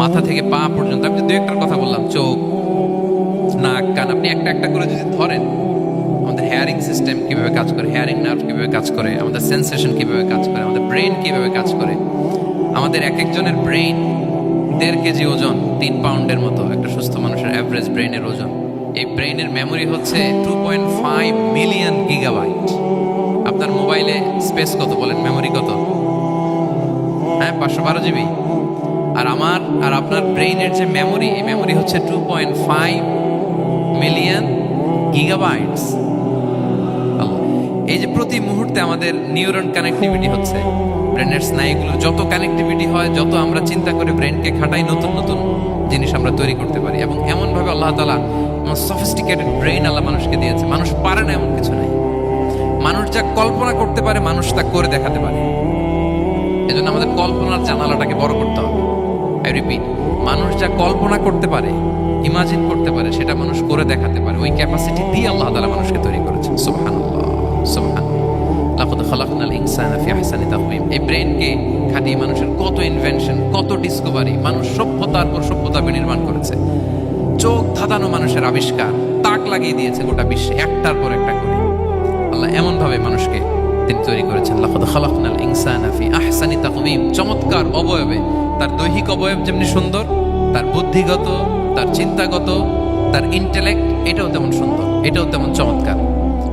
মাথা থেকে পা পর্যন্ত। আমি দু একটার কথা বললাম, চোখ, নাক, কান। আপনি একটা একটা করে যদি ধরেন, আমাদের হেয়ারিং সিস্টেম কীভাবে কাজ করে হেয়ারিং নার্ভ কীভাবে কাজ করে, আমাদের সেন্সেশন কীভাবে কাজ করে, আমাদের ব্রেন কীভাবে কাজ করে, আমাদের এক একজনের ব্রেন দেড় কেজি ওজন, তিন পাউন্ডের মতো, একটা সুস্থ মানুষের অ্যাভারেজ ব্রেনের ওজন। এই ব্রেনের মেমোরি হচ্ছে two point five million gigabyte আপনার মোবাইলে স্পেস কত বলেন? মেমোরি কত? হ্যাঁ পাঁচশো বারো জিবি আর আমার, আর আপনার ব্রেইনের যে মেমোরি এই মেমোরি হচ্ছে two point five million gigabytes এই যে প্রতি মুহূর্তে আমাদের নিউরন কানেক্টিভিটি হচ্ছে ব্রেনের স্নায়ুগুলো, যত কানেক্টিভিটি হয়, যত আমরা চিন্তা করে ব্রেনকে খাটাই, নতুন নতুন জিনিস আমরা তৈরি করতে পারি। এবং এমনভাবে আল্লাহ তালা সফিস্টিকেটেড ব্রেইন আল্লাহ মানুষকে দিয়েছে। মানুষ পারে না এমন কিছু নাই। মানুষ যা কল্পনা করতে পারে, মানুষ তা করে দেখাতে পারে। এজন্য আমাদের কল্পনার জানালাটাকে বড় করতে হবে। আই রিপিট মানুষ যা কল্পনা করতে পারে ইমাজিন করতে পারে, সেটা মানুষ করে দেখাতে পারে। ওই ক্যাপাসিটি দিয়ে আল্লাহ তাআলা মানুষকে তৈরি করেছেন। সুবহান লাকাদ খালাকনাল ইনসানা ফি আহসানি তাকওয়িম। এই ব্রেনকে খাটিয়ে মানুষের কত ইনভেনশন কত ডিসকভারি মানুষ সভ্যতার পর সভ্যতা বিনির্মাণ করেছে। চোখ ধাঁধানো মানুষের আবিষ্কার, তাক লাগিয়ে দিয়েছে গোটা বিশ্বে, একটার পর একটা করে। আল্লাহ এমন ভাবে মানুষকে তিনি তৈরি করেছেন। লাকাদ খালাকনাল ইনসানা ফি আহসানি তাকওয়িম। চমৎকার অবয়বে। তার দৈহিক অবয়ব যেমনি সুন্দর, তার বুদ্ধিগত, তার চিন্তাগত, তার ইন্টেলেক্ট এটাও তেমন সুন্দর, এটাও তেমন চমৎকার।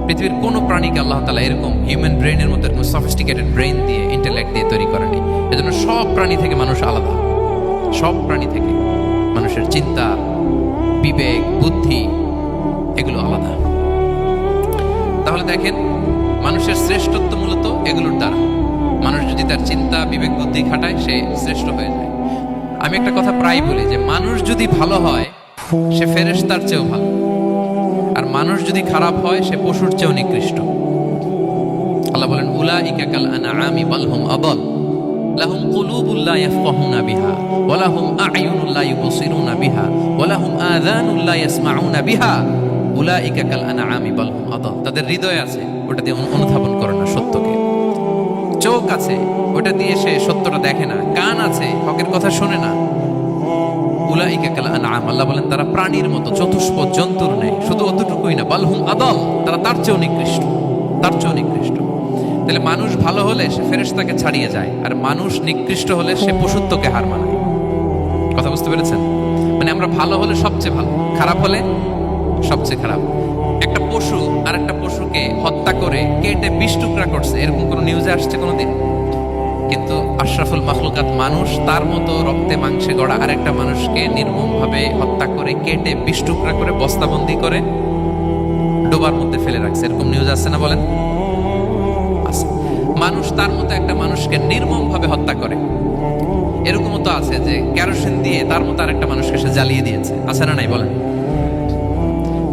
পৃথিবীর কোনো প্রাণীকে আল্লাহ তালা এরকম হিউম্যান ব্রেনের মধ্যে এরকম সফিস্টিকেটেড ব্রেন দিয়ে ইন্টেলেক্ট দিয়ে তৈরি করেনি। এজন্য সব প্রাণী থেকে মানুষ আলাদা। সব প্রাণী থেকে মানুষের চিন্তা, বিবেক, বুদ্ধি, এগুলো আলাদা। তাহলে দেখেন মানুষের শ্রেষ্ঠত্ব মূলত এগুলোর দ্বারা। মানুষ যদি তার চিন্তা, বিবেক, বুদ্ধি খাটায়, সে শ্রেষ্ঠ হয়ে যায়। আমি একটা কথা প্রায় বলি যে, মানুষ যদি ভালো হয়, সে ফেরেশতার চেয়েও ভালো। আর মানুষ যদি খারাপ হয়, সে পশুর চেয়েও নিকৃষ্ট। আল্লাহ বলেন, উলাইকা কাল আনআমি বাল হুম আদাল। লাহুম কুলুবুল লা ইয়াফকাহুনা বিহা, ওয়া লাহুম ইউবসিরুনা বিহা, ওয়া লাহুম ইয়াসমাউনা বিহা। বাল হুম আদাল তাদের হৃদয় আছে, ওটা দিয়ে অনুধাবন করে না সত্যকে। চোখ আছে, ওটা দিয়ে সে সত্যটা দেখে না। কান আছে, হকের কথা শোনে না। উলাইকা কাল আনআম, আল্লাহ বলেন, তারা প্রাণীর মতো চতুষ্পদ জন্তুর নেই শুধু অতটুকুই না বালহুম আদল, তারা তার চেয়েও নিকৃষ্ট, তার চেয়েও নিকৃষ্ট। তাহলে মানুষ ভালো হলে সে ফেরেশতাকে ছাড়িয়ে যায়, আর মানুষ নিকৃষ্ট হলে সে পশুত্বকে হার মানায়। কথা বুঝতে পেরেছেন? মানে আমরা ভালো হলে সবচেয়ে ভালো, খারাপ হলে সবচেয়ে খারাপ। একটা পশু আর একটা পশুকে হত্যা করে কেটে বিষ টুকরা করছে, এরকম কোনো নিউজে আসছে কোনোদিন? কিন্তু আশরাফুল মাখলুকাত মানুষ তার মতো রক্তে মাংসে গড়া আরেকটা মানুষকে নির্মমভাবে হত্যা করে কেটে বিষ টুকরা করে বস্তাবন্দি করে ডোবার মধ্যে ফেলে রাখছে, এরকম নিউজ আছে না বলেন? মানুষ তার মতো একটা মানুষকে নির্মমভাবে হত্যা করে। এরকমও তো আছে যে ক্যারোসিন দিয়ে তার মতো আরেকটা মানুষকে সে জ্বালিয়ে দিয়েছে। আছে না নাই বলেন?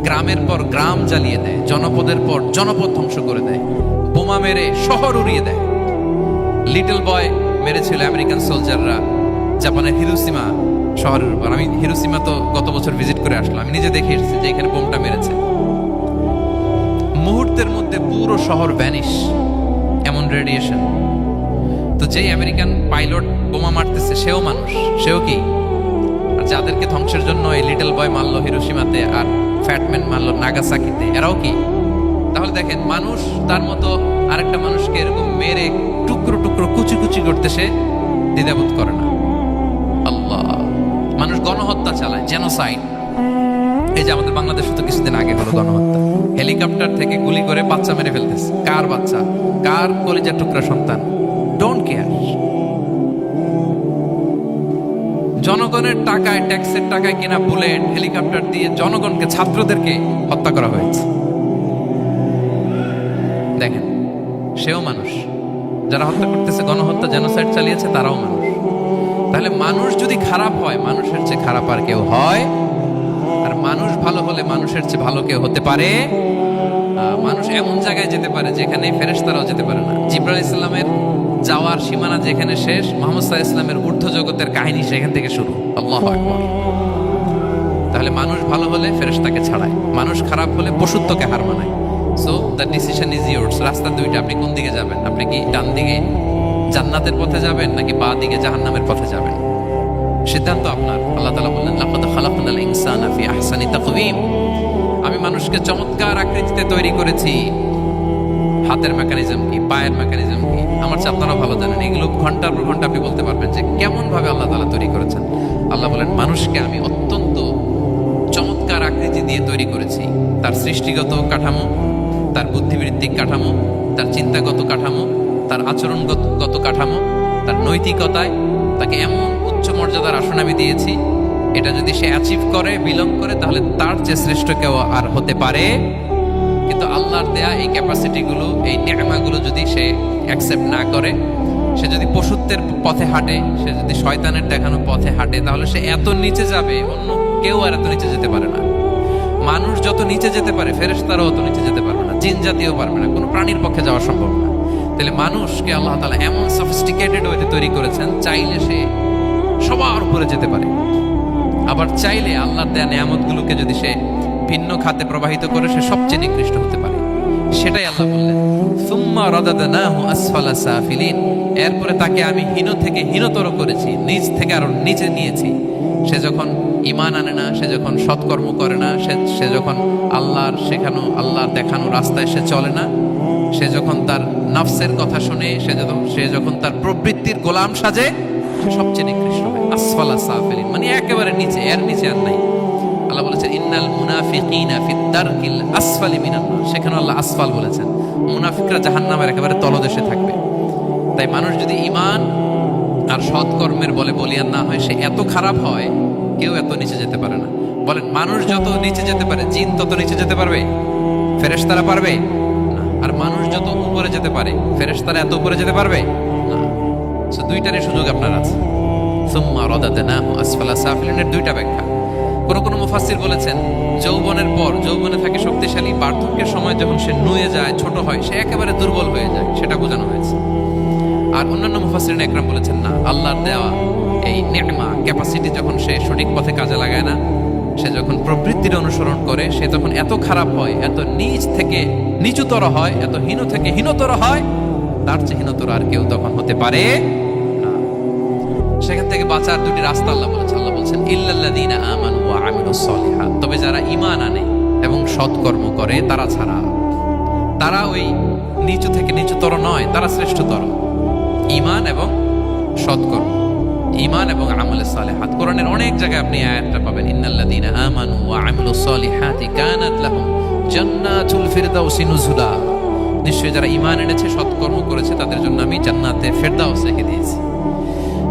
গ্রামের পর গ্রাম জ্বালিয়ে দেয়, জনপদের পর জনপদ ধ্বংস করে দেয়, বোমা মেরে শহর উড়িয়ে দেয়। লিটল বয় মেরেছিল আমেরিকান সোলজাররা জাপানের হিরোসীমা শহরের উপর। আমি হিরোসীমা তো গত বছর ভিজিট করে আসলাম। আমি নিজে দেখে এসেছি যে এখানে বোমটা মেরেছে। মুহূর্তের মধ্যে পুরো শহর ভ্যানিশ এমন রেডিয়েশন তো যেই আমেরিকান পাইলট বোমা মারতেছে, সেও মানুষ। সেও কি? আর যাদেরকে ধ্বংসের জন্য এই লিটল বয় মারলো হিরোসীমাতে আর ফ্যাটম্যান মারলো নাগাসাকিতে এরাও কি? তাহলে দেখেন, মানুষ তার মতো আরেকটা মানুষকে এরকম মেরে টুকরো টুকরো কুচি কুচি করতে সে দ্বিধাবোধ করে না। আল্লাহ। মানুষ গণহত্যা চালায় জেনোসাইড এই যে আমাদের বাংলাদেশে তো কিছুদিন আগে হলো গণহত্যা। হেলিকপ্টার থেকে গুলি করে বাচ্চা মেরে ফেলতেছে। কার বাচ্চা? কার কলিজার টুকরা সন্তান? ডোন্ট কেয়ার জনগণের টাকায়, ট্যাক্সের টাকায় কেনা বুলেট, হেলিকপ্টার দিয়ে জনগণকে, ছাত্রদেরকে হত্যা করা হয়েছে। দেখেন, সেও মানুষ। যারা হত্যা করতেছে, গণহত্যা জেনোসাইড চালিয়েছে, তারাও মানুষ। তাহলে মানুষ যদি খারাপ হয়, মানুষের চেয়ে খারাপ আর কেউ হয়? আর মানুষ ভালো হলে মানুষের চেয়ে ভালো কেউ হতে পারে? মানুষ এমন জায়গায় যেতে পারে যেখানে ফেরেশতারাও যেতে পারে না। জিব্রাইল ইসলামের যাওয়ার সীমানা যেখানে শেষ, মোহাম্মদ সাল্লাহ ইসলামের ঊর্ধ্ব জগতের কাহিনী সেখান থেকে শুরু। আল্লাহ আকবর। তাহলে মানুষ ভালো হলে ফেরেশতাকে ছাড়ায়, মানুষ খারাপ হলে পশুত্বকে হার মানায়। So the decision is yours রাস্তা দুইটা, আপনি কোন দিকে যাবেন? আপনি কি ডান দিকে জান্নাতের পথে যাবেন নাকি বা দিকে জাহান্নামের পথে যাবেন? সিদ্ধান্ত আপনার। আল্লাহ তালা বললেন, লাকাদ খালাকনাল ইনসানা ফি আহসানি মানুষকে চমৎকার আকৃতিতে তৈরি করেছি। হাতের মেকানিজম কি, পায়ের মেকানিজম কি? আমার চেয়ে আপনারা ভালো জানেন। এগুলো ঘণ্টার পর ঘণ্টা আপনি বলতে পারবেন যে কেমন ভাবে আল্লাহ তালা তৈরি করেছেন। আল্লাহ বলেন, মানুষকে আমি অত্যন্ত চমৎকার আকৃতি দিয়ে তৈরি করেছি। তার সৃষ্টিগত কাঠামো, তার বুদ্ধিবৃত্তিক কাঠামো, তার চিন্তাগত কাঠামো, তার আচরণগত কাঠামো, তার নৈতিকতায় তাকে এমন উচ্চ মর্যাদার আসন আমি দিয়েছি এটা যদি সে অ্যাচিভ করে বিলং করে, তাহলে তার চেয়ে শ্রেষ্ঠ কেউ আর হতে পারে। কিন্তু আল্লাহর দেয়া এই ক্যাপাসিটিগুলো এই নেমাগুলো যদি সে অ্যাকসেপ্ট না করে, সে যদি পশুত্বের পথে হাঁটে, সে যদি শয়তানের দেখানো পথে হাঁটে, তাহলে সে এত নিচে যাবে, অন্য কেউ আর এত নিচে যেতে পারে না। মানুষ যত নিচে যেতে পারে, ফেরেশতারাও অত নিচে যেতে পারবে না, জিন জাতীয় পারবে না, কোনো প্রাণীর পক্ষে যাওয়া সম্ভব না। তাহলে মানুষকে আল্লাহ তালা এমন সফিস্টিকেটেড ওয়েতে তৈরি করেছেন, চাইলে সে সবার উপরে যেতে পারে। আবার চাইলে আল্লাহর দেয়া নিয়ামতগুলোকে যদি সে ভিন্ন খাতে প্রবাহিত করে, সে সবচেয়ে নিকৃষ্ট হতে পারে। সেটাই আল্লাহ বললেন, সুম্মা রাদাদনাহু আসফালা সাফিলিন। এরপরে তাকে আমি হীন থেকে হীনতর করেছি নিচ থেকে আরও নিচে নিয়েছি। সে যখন ইমান আনে না, সে যখন সৎকর্ম করে না, সে সে যখন আল্লাহর শেখানো, আল্লাহর দেখানো রাস্তায় সে চলে না, সে যখন তার নফসের কথা শুনে, সে যখন সে যখন তার প্রবৃত্তির গোলাম সাজে সবচেয়ে নিকৃষ্ট হয়। আসফালা সাফিলিন মানে একেবারে নিচে, এর নিচে আর নাই। আল্লাহ বলেছেন, ইন্নাল মুনাফিকিনা ফিদ দারকিল আসফালি মিনান সেখানে আল্লাহ আসফাল বলেছেন। মুনাফিকরা জাহান্নামের একেবারে তলদেশে থাকবে। তাই মানুষ যদি ইমান আর সৎকর্মের বলে বলিয়ান না হয়, সে এত খারাপ হয়, কেউ এত নিচে যেতে পারে না। বলেন, মানুষ যত নিচে যেতে পারে, জিন তত নিচে যেতে পারবে? ফেরেশতারা পারবে? না। আর মানুষ যত উপরে যেতে পারে, ফেরেশতারা এত উপরে যেতে পারবে? So, দুইটারই সুযোগ আপনার আছে। আসফালা সাফিলিনের দুইটা ব্যাখ্যা। কোন কোন মুফাসসির বলেছেন যৌবনের পর যৌবনে থাকে শক্তিশালী বার্ধক্যের সময় যখন সে নুয়ে যায় ছোট হয় সে একেবারে দুর্বল হয়ে যায় সেটা বোঝানো হয়েছে। আর অন্যান্য একরাম বলেছেন না আল্লাহর দেওয়া এই ক্যাপাসিটি যখন সে সঠিক পথে কাজে লাগায় না সে যখন প্রবৃত্তির অনুসরণ করে সে তখন এত খারাপ হয় এত নিচ থেকে নিচুতর হয় এত হীন থেকে হীনতর হয় তার চেয়ে হীনতর আর কেউ তখন হতে পারে সেখান থেকে বাঁচার দুটি রাস্তা আল্লাহ বলেছে। আল্লাহ বলছেন, ইল্লাল্লাযীনা সলিহাত তবে যারা ঈমান আনে এবং সৎকর্ম করে, তারা ছাড়া তারা ওই নিচু থেকে নিচুতর নয়, তারা শ্রেষ্ঠতর। ঈমান এবং সৎকর্ম। ইমান এবং আমলে সালেহাত। কোরআনের অনেক জায়গায় আপনি আয়াতটা পাবেন ইন্নাল্লা ইন্নাল্লাযীনা আমানু ওয়া আমিলুস সলিহাতি কানাত লাহুম জান্নাতুল ফিরদাউসি নুজুলা। নিশ্চয়ই যারা ঈমান এনেছে, সৎকর্ম করেছে, তাদের জন্য আমি জান্নাতে ফেরদাউস রেখে দিয়েছি।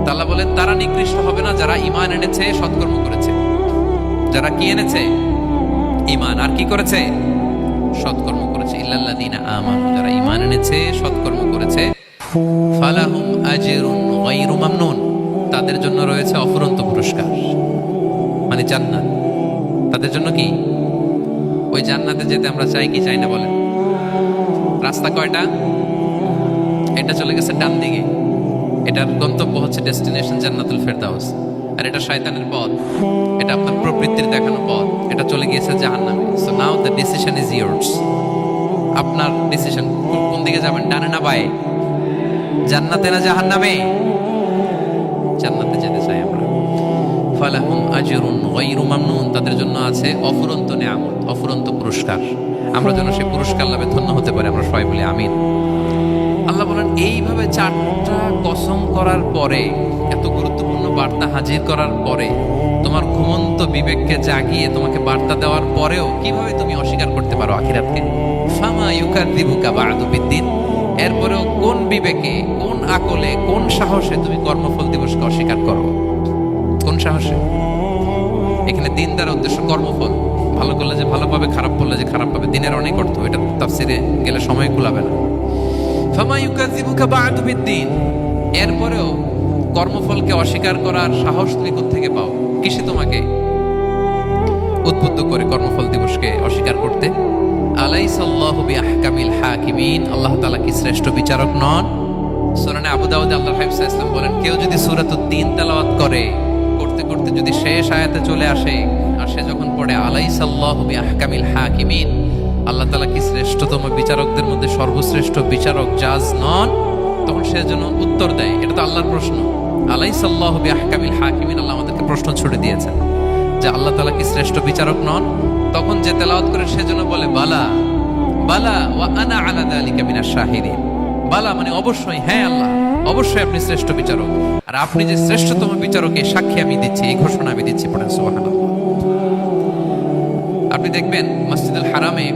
তা আল্লাহ বলেন, তারা নিকৃষ্ট হবে না যারা ইমান এনেছে, সৎকর্ম করেছে। যারা কি এনেছে? ইমান আর কি করেছে? সৎকর্ম করেছে। ইল্লাল্লাযীনা আমানু। যারা ইমান এনেছে, সৎকর্ম করেছে। ফালাহুম আজরুন গায়রু মামনুন। তাদের জন্য রয়েছে অফুরন্ত পুরস্কার। মানে জান্নাত। তাদের জন্য কি? ওই জান্নাতে যেতে আমরা চাই কি? চাই না বলেন? রাস্তা কয়টা? এটা চলে গেছে ডান দিকে। এটার গন্তব্য হচ্ছে ডেস্টিনেশন জান্নাতুল ফেরদাউস। আর এটা শয়তানের পথ। এটা আপনার প্রবৃত্তির দেখানো পথ। এটা চলে গিয়েছে জাহান্নামে। So now the decision is yours আপনার ডিসিশন কোন দিকে যাবেন, ডানে না বায়ে? জান্নাতে না জাহান্নামে? জান্নাতে যেতে চাই আমরা। ফালাহুম আজরুন গায়রু মামনুন। তাদের জন্য আছে অফুরন্ত নিয়ামত, অফুরন্ত পুরস্কার। আমরা যেন সেই পুরস্কার লাভে ধন্য হতে পারি, আমরা সবাই বলি আমিন। আল্লাহ বলেন, এইভাবে চারটা কসম করার পরে, এত গুরুত্বপূর্ণ বার্তা হাজির করার পরে, তোমার ঘুমন্ত বিবেককে জাগিয়ে তোমাকে বার্তা দেওয়ার পরেও কীভাবে তুমি অস্বীকার করতে পারো আখিরাতকে? ফামা ইউকার দিবুকা বা আদুবিদ্দিন এরপরেও কোন বিবেকে, কোন আকলে, কোন সাহসে তুমি কর্মফল দিবসকে অস্বীকার করো? কোন সাহসে? এখানে দিন দ্বারা উদ্দেশ্য কর্মফল। ভালো করলে যে ভালো পাবে, খারাপ করলে যে খারাপ পাবে, দিনের অনেক অর্থ, এটা তাফসিরে গেলে সময় কুলাবে না। ফামা ইউকাযিবুকা বা'দু বিদ্দিন, এরপরেও কর্মফলকে অস্বীকার করার সাহস তুমি থেকে পাও? কিসে তোমাকে উদ্বুদ্ধ করে কর্মফল দিবসকে অস্বীকার করতে? আলাইসাল্লাহু বিআহকামিল হাকিমিন, আল্লাহ তাআলা কি শ্রেষ্ঠ বিচারক নন? সুরানে আবু দাউদে আল্লাহ হাবিব ইসলাম বলেন, কেউ যদি সূরাতুদ তিন তালাওয়াত করে করতে যদি শেষ আয়াতে চলে আসে, আর সে যখন পড়ে, আলাইসাল্লাহু বিআহকামিল হাকিমিন, আল্লাহ তালা কি শ্রেষ্ঠতম বিচারকদের মধ্যে সর্বশ্রেষ্ঠ বিচারক, জাজ নন? তখন সে যেন উত্তর দেয়। এটা তো আল্লাহর প্রশ্ন। আলাই সাল্লাহ আহকামিল হাকিমিন, আল্লাহ আমাদেরকে প্রশ্ন ছুড়ে দিয়েছেন যে আল্লাহ তালা কি শ্রেষ্ঠ বিচারক নন? তখন যে তেলাওয়াত করে সে যেন বলে, বালা বালা, ওয়া আনা আলাদা দালিকা মিনাশ শাহিদিন বালা মানে অবশ্যই হ্যাঁ আল্লাহ, অবশ্যই আপনি শ্রেষ্ঠ বিচারক। আর আপনি যে শ্রেষ্ঠতম বিচারক সাক্ষী আমি দিচ্ছি, এই ঘোষণা আমি দিচ্ছি পড়েন, সুবহানাল্লাহ। আপনি দেখবেন মসজিদুল হারামে,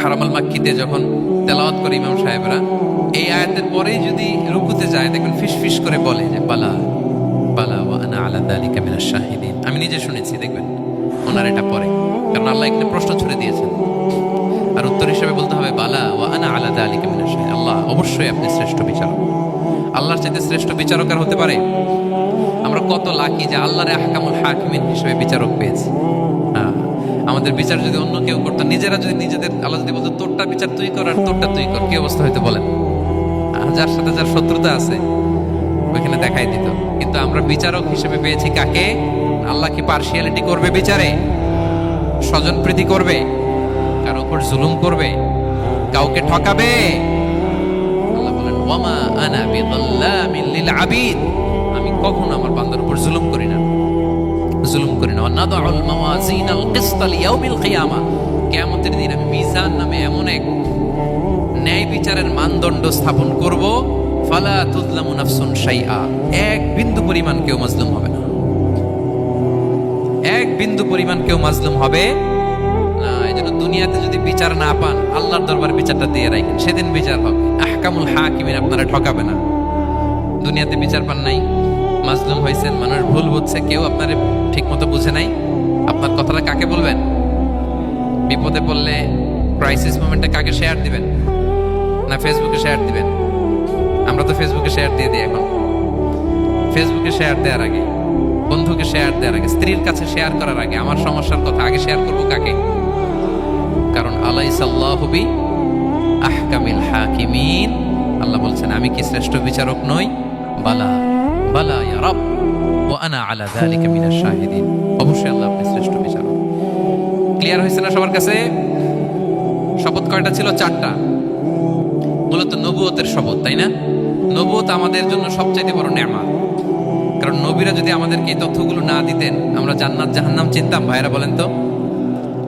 হারামাল মাক্কিতে যখন তেলাওয়াত করে ইমাম সাহেবরা, এই আয়াতের পরেই যদি রুকুতে যায়, দেখবেন ফিস ফিস করে বলে যে, বালা বালা ওয়া আনা আলা দালিকা মিনাশ শাহিদিন। আমি নিজে শুনেছি, দেখবেন, ওনার এটা পরে। কারণ আল্লাহ এখানে প্রশ্ন ছুড়ে দিয়েছেন। আর উত্তর হিসেবে বলতে হবে বালা ওয়া আনা আলা দালিকা মিনাশ শাহিদিন আল্লাহ অবশ্যই আপনি শ্রেষ্ঠ বিচারক। আল্লাহর চাইতে শ্রেষ্ঠ বিচারক আর হতে পারে? আমরা কত লাকি যে আল্লাহর আহকামুল হাকিমিন হিসেবে বিচারক পেয়েছি। হ্যাঁ, আমাদের বিচার যদি অন্য কেউ করতো নিজেরা যদি নিজেদের আল্লাহ যদি বলতো তোরটা বিচার তুই কর আর তোরটা তুই কর কি অবস্থা হয়তো বলেন? যার সাথে যার শত্রুতা আছে ওইখানে দেখাই দিত। কিন্তু আমরা বিচারক হিসেবে পেয়েছি কাকে? আল্লাহ কি পার্সিয়ালিটি করবে বিচারে? স্বজন প্রীতি করবে? কার উপর জুলুম করবে, কাউকে ঠকাবে। আমি কখনো আমার বান্দার উপর জুলুম করি না। জুলুম করি না। কিয়ামতের দিন আমি মিজান নামে এমন এক ন্যায় বিচারের মানদণ্ড স্থাপন করব, ফালা তুজলামু নাফসুন শাইআ। এক বিন্দু পরিমাণ কেউ মাজলুম হবে না। এক বিন্দু পরিমাণ কেউ মাজলুম হবে দুনিয়াতে যদি বিচার না পান, আল্লাহর দরবার বিচারটা দিয়ে রাখেন। সেদিন বিচার হবে। আহকামুল হাকিমিন, আপনারা ঠকাবে না। দুনিয়াতে বিচার পান নাই, মাজলুম হয়েছেন, মানুষ ভুল বুঝছে, কেউ আপনার ঠিক মতো বুঝে নাই। আপনার কথাটা কাকে বলবেন? বিপদে পড়লে ক্রাইসিস মোমেন্টে কাকে শেয়ার দিবেন? না ফেসবুকে শেয়ার দিবেন? আমরা তো ফেসবুকে শেয়ার দিয়ে দিই এখন। ফেসবুকে শেয়ার দেওয়ার আগে, বন্ধুকে শেয়ার দেওয়ার আগে, স্ত্রীর কাছে শেয়ার করার আগে, আমার সমস্যার কথা আগে শেয়ার করব আল্লাহ বলছেন, আমি কি শ্রেষ্ঠ বিচারক নই? বালা বালা ইয়া ও আনা আলা মিনাশ শাহিদিন। অবশ্যই আল্লাহ আপনি শ্রেষ্ঠ বিচারক। ক্লিয়ার হয়েছে না সবার কাছে? শপথ কয়টা ছিল? চারটা। মূলত নবুয়তের শপথ, তাই না? নবুয়ত আমাদের জন্য সবচাইতে বড় নেমা কারণ নবীরা যদি আমাদেরকে এই তথ্যগুলো না দিতেন, আমরা জান্নাত জাহান্নাম চিনতাম। ভাইরা বলেন তো?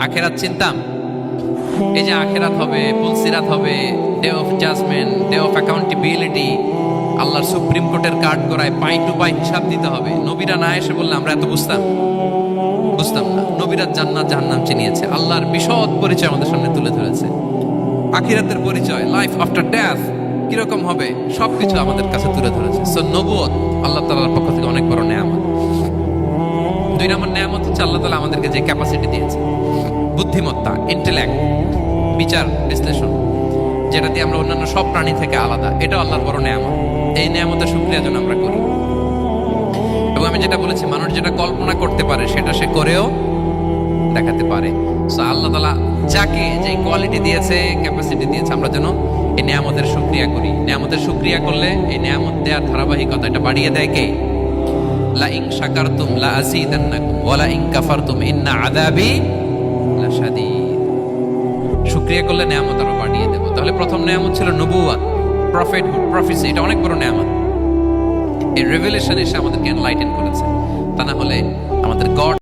আখেরাত চিনতাম। এই যে আখেরাত হবে, পুলসিরাত হবে day of judgement day of accountability আল্লাহর সুপ্রিম কোর্টের কার্ড করায় পাই টু পাই হিসাব দিতে হবে। নবীরা না এসে বললে আমরা এত বুঝতাম। বুঝতাম না। নবীরা জান্নাত জাহান্নাম চিনিয়েছে। আল্লাহর বিশদ পরিচয় আমাদের সামনে তুলে ধরেছে। আখিরাতের পরিচয় লাইফ আফটার ডেথ কীরকম হবে, সবকিছু আমাদের কাছে তুলে ধরেছে। সো নবুয়ত আল্লাহ তাআলার পক্ষ থেকে অনেক বড় নেয়ামত। দুই নম্বর নেয়ামত হচ্ছে আল্লাহ তাআলা আমাদেরকে যে ক্যাপাসিটি দিয়েছে। বুদ্ধিমত্তা ইন্টেলেক্ট বিচার, বিশ্লেষণ, যেটা দিয়ে আমরা অন্যান্য সব প্রাণী থেকে আলাদা। এটা আল্লাহর বড় নেয়ামত। এই নেয়ামতের শুক্রিয়া যেন আমরা করি। এবং আমি যেটা বলেছি, মানুষ যেটা কল্পনা করতে পারে, সেটা সে করেও দেখাতে পারে। আল্লাহ তালা যাকে যে কোয়ালিটি দিয়েছে ক্যাপাসিটি দিয়েছে, আমরা যেন এই নিয়ামতের শুক্রিয়া করি। নিয়ামতের শুক্রিয়া করলে এই নিয়ামত দেওয়ার ধারাবাহিকতা এটা বাড়িয়ে দেয় কে? লা ইং শাকারতুম লা আযীদান্নাকুম, ওয়া লা ইন কাফারতুম, ইন্না আযাবি শুক্রিয়া করলে নিয়ামত আরও বাড়িয়ে দেবো। তাহলে প্রথম নেয়ামত ছিল নবুয়াত প্রফেটহুড প্রফেসি এটা অনেক বড় নেয়ামত। এই রেভেলেশন এসে আমাদেরকে এনলাইটেন করেছে। তা না হলে আমাদের গড